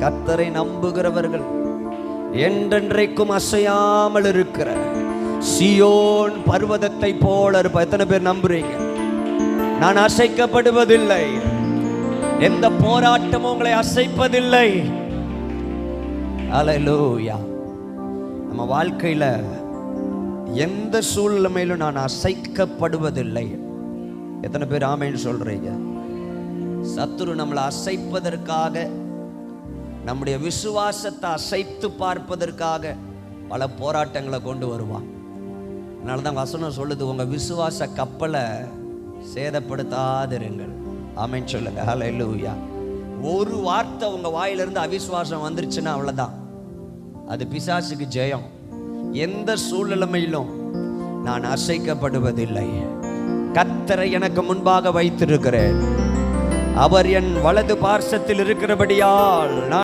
கத்தரை நம்புகிறவர்கள் என்றென்றைக்கும் அசையாமல் இருக்கிற சியோன் பர்வதத்தை போல இருப்ப. எத்தனை பேர் நம்புறீங்க? நான் அசைக்கப்படுவதில்லை. எந்த போராட்டமும் உங்களை அசைப்பதில்லை. அலலூயா நம்ம வாழ்க்கையில எந்த சூழ்நிலையிலும் நான் அசைக்கப்படுவதில்லை. எத்தனை பேர் ஆமைன்னு சொல்றீங்க? சத்துரு நம்மளை அசைப்பதற்காக நம்முடைய விசுவாசத்தை அசைத்து பார்ப்பதற்காக பல போராட்டங்களை கொண்டு வருவான். அதனால தான் வசனம் சொல்லுது உங்க விசுவாச கப்பலை சேதப்படுத்தாதிருங்கள். ஆமைன்னு சொல்லுங்க. ஹalleluya ஒரு வார்த்தை உங்க வாயிலிருந்து அவிசுவாசம் வந்துருச்சுன்னா அவ்வளவுதான். அது பிசாசுக்கு ஜெயம். எந்த சூழ்நிலைமையிலும் நான் அசைக்கப்படுவதில்லை. கத்தரை எனக்கு முன்பாக வைத்திருக்கிறேன். அவர் என் வலது பார்சத்தில் இருக்கிறபடியால் நான்